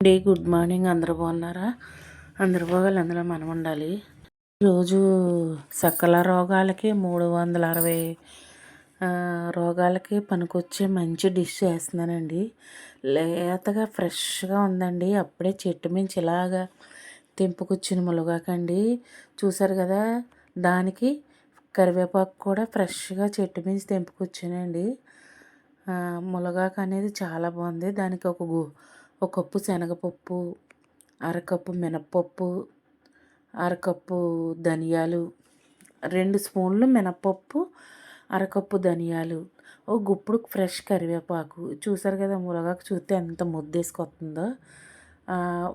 Day good morning. అందరు బాగున్నారా? అందరు బాగాలి. అందులో మనం ఉండాలి. రోజు సకల రోగాలకి మూడు వందల అరవై రోగాలకి పనికొచ్చే మంచి డిష్ చేస్తున్నానండి. లేతగా ఫ్రెష్గా ఉందండి. అప్పుడే చెట్టు మించి ఇలాగా తెంపుకొచ్చిన ములగాకండి. చూసారు కదా? దానికి కరివేపాకు కూడా ఫ్రెష్గా చెట్టు మించి తెంపుకొచ్చానండి. ములగాకు అనేది చాలా బాగుంది. దానికి ఒక ఒక కప్పు శనగపప్పు అరకప్పు మినప్పప్పు అరకప్పు ధనియాలు రెండు స్పూన్లు మినప్పప్పు అరకప్పు ధనియాలు ఓ గుప్పుడు ఫ్రెష్ కరివేపాకు. చూసారు కదా మునగాకు చూస్తే ఎంత ముద్దేసుకొస్తుందో.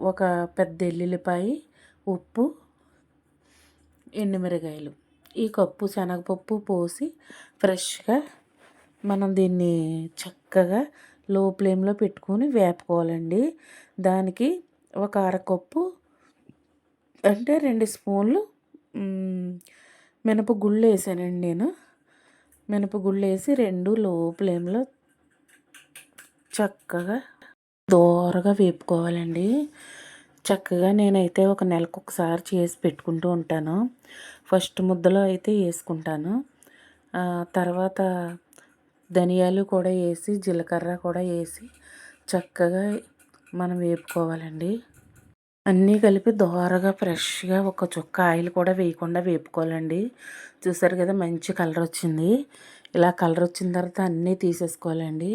ఒక పెద్ద ఎల్లుల్లిపాయ ఉప్పు ఎండుమిరగాయలు. ఈ కప్పు శనగపప్పు పోసి ఫ్రెష్గా మనం దీన్ని చక్కగా లో ఫ్లేమ్లో పెట్టుకొని వేపుకోవాలండి. దానికి ఒక అరకప్పు అంటే రెండు స్పూన్లు మినపగుళ్ళు వేసానండి నేను. మినపగుళ్ళు వేసి రెండు లో ఫ్లేమ్లో చక్కగా దోరగా వేపుకోవాలండి. చక్కగా నేనైతే ఒక నెలకు ఒకసారి చేసి పెట్టుకుంటూ ఉంటాను. ఫస్ట్ ముద్దలో అయితే వేసుకుంటాను. తర్వాత ధనియాలు కూడా వేసి జీలకర్ర కూడా వేసి చక్కగా మనం వేపుకోవాలండి. అన్నీ కలిపి దోరగా ఫ్రెష్గా ఒక చుక్క ఆయిల్ కూడా వేయకుండా వేపుకోవాలండి. చూసారు కదా మంచి కలర్ వచ్చింది. ఇలా కలర్ వచ్చిన తర్వాత అన్నీ తీసేసుకోవాలండి.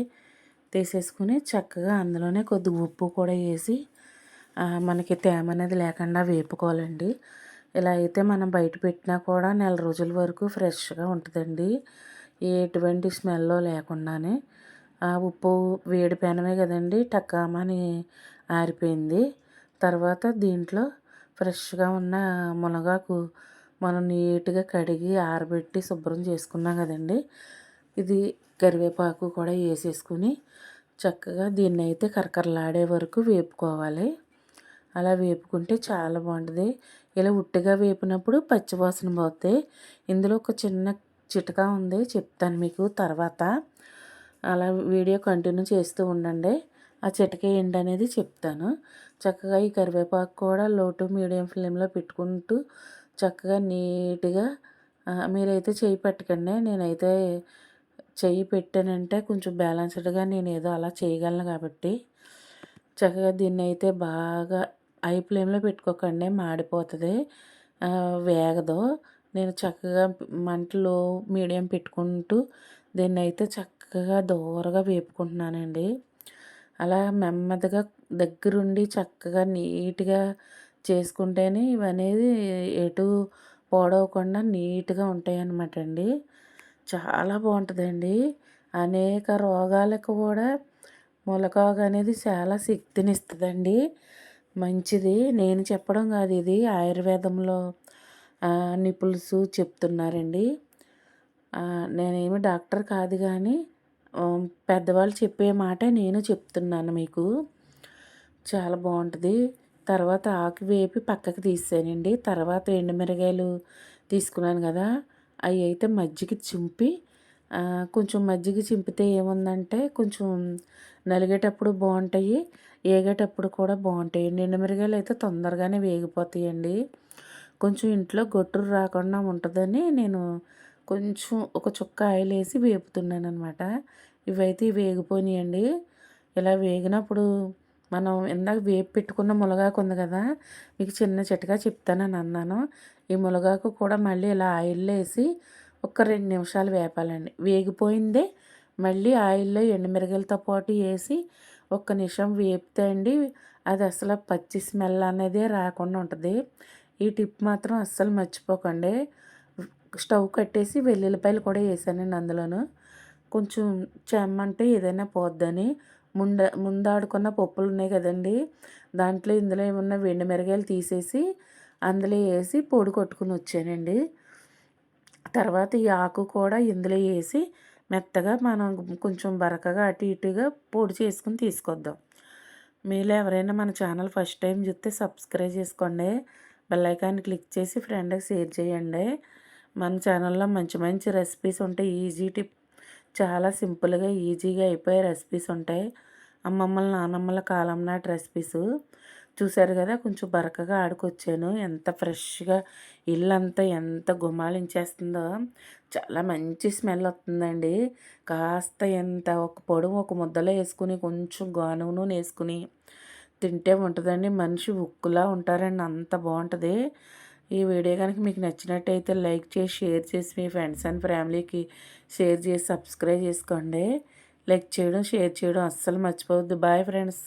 తీసేసుకుని చక్కగా అందులోనే కొద్ది ఉప్పు కూడా వేసి మనకి తేమ అనేది లేకుండా వేపుకోవాలండి. ఇలా అయితే మనం బయట పెట్టినా కూడా నెల రోజుల వరకు ఫ్రెష్గా ఉంటుందండి. ఎటువంటి స్మెల్ లేకుండానే ఆ ఉప్పు వేడి పెనమే కదండి టక్కామని ఆరిపోయింది. తర్వాత దీంట్లో ఫ్రెష్గా ఉన్న మునగాకు మనం నీట్గా కడిగి ఆరబెట్టి శుభ్రం చేసుకున్నాం కదండి. ఇది కరివేపాకు కూడా వేసేసుకుని చక్కగా దీన్ని అయితే కరకరలాడే వరకు వేపుకోవాలి. అలా వేపుకుంటే చాలా బాగుంటుంది. ఇలా ఉట్టిగా వేపినప్పుడు పచ్చివాసన పోతే ఇందులో ఒక చిన్న చిటకా ఉంది చెప్తాను మీకు తర్వాత. అలా వీడియో కంటిన్యూ చేస్తూ ఉండండి. ఆ చిటక ఏంటనేది చెప్తాను. చక్కగా ఈ కరివేపాకు కూడా లో టు మీడియం ఫ్లేమ్లో పెట్టుకుంటూ చక్కగా నీట్గా మీరైతే చేయి పెట్టకండి. నేనైతే చెయ్యి పెట్టానంటే కొంచెం బ్యాలెన్స్డ్గా నేను ఏదో అలా చేయగలను కాబట్టి. చక్కగా దీన్ని అయితే బాగా ఐ ఫ్లేమ్లో పెట్టుకోకండి మాడిపోతుంది. వేగదు. నేను చక్కగా మంటలో మీడియం పెట్టుకుంటూ దీన్ని అయితే చక్కగా దోరగా వేపుకుంటున్నానండి. అలా నెమ్మదిగా దగ్గరుండి చక్కగా నీట్గా చేసుకుంటేనే ఇవనేది ఎటు పోడవకుండా నీట్గా ఉంటాయి అన్నమాట అండి చాలా బాగుంటుందండి. అనేక రోగాలకు కూడా ములకాగు అనేది చాలా శక్తిని ఇస్తుందండి మంచిది. నేను చెప్పడం కాదు ఇది ఆయుర్వేదంలో నిపుల్స్ చెప్తున్నారండి. నేనేమి డాక్టర్ కాదు కానీ పెద్దవాళ్ళు చెప్పే మాట నేను చెప్తున్నాను మీకు. చాలా బాగుంటుంది. తర్వాత ఆకు వేపి పక్కకి తీసానండి. తర్వాత ఎండుమిరగాయలు తీసుకున్నాను కదా అవి అయితే మజ్జిగ చింపి కొంచెం మజ్జిగ చింపితే ఏముందంటే కొంచెం నలిగేటప్పుడు బాగుంటాయి ఏగేటప్పుడు కూడా బాగుంటాయి. ఎండుమిరగాయలు అయితే తొందరగానే వేగిపోతాయండి. కొంచెం ఇంట్లో గొట్టురు రాకుండా ఉంటుందని నేను కొంచెం ఒక చుక్క ఆయిల్ వేసి వేపుతున్నాను అనమాట ఇవైతే వేగిపోయినాయండి. ఇలా వేగినప్పుడు మనం ఇందాక వేపు పెట్టుకున్న మునగాకు ఉంది కదా మీకు చిన్న చిట్టగా చెప్తానని అన్నాను. ఈ మునగాకు కూడా మళ్ళీ ఇలా ఆయిల్లో వేసి ఒక రెండు నిమిషాలు వేపాలండి. వేగిపోయిందే మళ్ళీ ఆయిల్లో ఎండుమిరగలతో పాటు వేసి ఒక్క నిమిషం వేపితే అండి అది అసలు పచ్చి స్మెల్ అనేది రాకుండా ఉంటుంది. ఈ టిప్ మాత్రం అస్సలు మర్చిపోకండి. స్టవ్ కట్టేసి వెల్లుల్లిపాయలు కూడా వేసానండి అందులోను. కొంచెం చెమ్మంటే ఏదైనా పోద్దని. ముంద ముందాడుకున్న పప్పులు ఉన్నాయి కదండి. దాంట్లో ఇందులో ఏమన్నా వెండి మిరగాయలు తీసేసి అందులో వేసి పొడి కొట్టుకుని వచ్చానండి. తర్వాత ఈ ఆకు కూడా ఇందులో వేసి మెత్తగా మనం కొంచెం బరకగా అటు ఇటుగా పొడి చేసుకుని తీసుకొద్దాం. మీరు ఎవరైనా మన ఛానల్ ఫస్ట్ టైం చూస్తే సబ్స్క్రైబ్ చేసుకోండి. బెల్లైకాన్ని క్లిక్ చేసి ఫ్రెండ్కి షేర్ చేయండి. మన ఛానల్లో మంచి మంచి రెసిపీస్ ఉంటాయి ఈజీ టిప్. చాలా సింపుల్గా ఈజీగా అయిపోయే రెసిపీస్ ఉంటాయి. అమ్మమ్మల నానమ్మల కాలం నాటి రెసిపీస్. చూశారు కదా కొంచెం బరకగా ఆడుకొచ్చాను. ఎంత ఫ్రెష్గా ఇల్లంతా ఎంత గుమాలించేస్తుందో. చాలా మంచి స్మెల్ వస్తుందండి. కాస్త ఎంత ఒక పొడవు ఒక ముద్దలో వేసుకుని కొంచెం గానుగ నూనె వేసుకుని. తింటే ఉంటుందండి. మనిషి ఉక్కులా ఉంటారండి. అంత బాగుంటుంది. ఈ వీడియో కనుక మీకు నచ్చినట్టయితే లైక్ చేసి షేర్ చేసి మీ ఫ్రెండ్స్ అండ్ ఫ్యామిలీకి షేర్ చేసి సబ్స్క్రైబ్ చేసుకోండి. లైక్ చేయడం షేర్ చేయడం అస్సలు మర్చిపోవద్దు. Bye friends.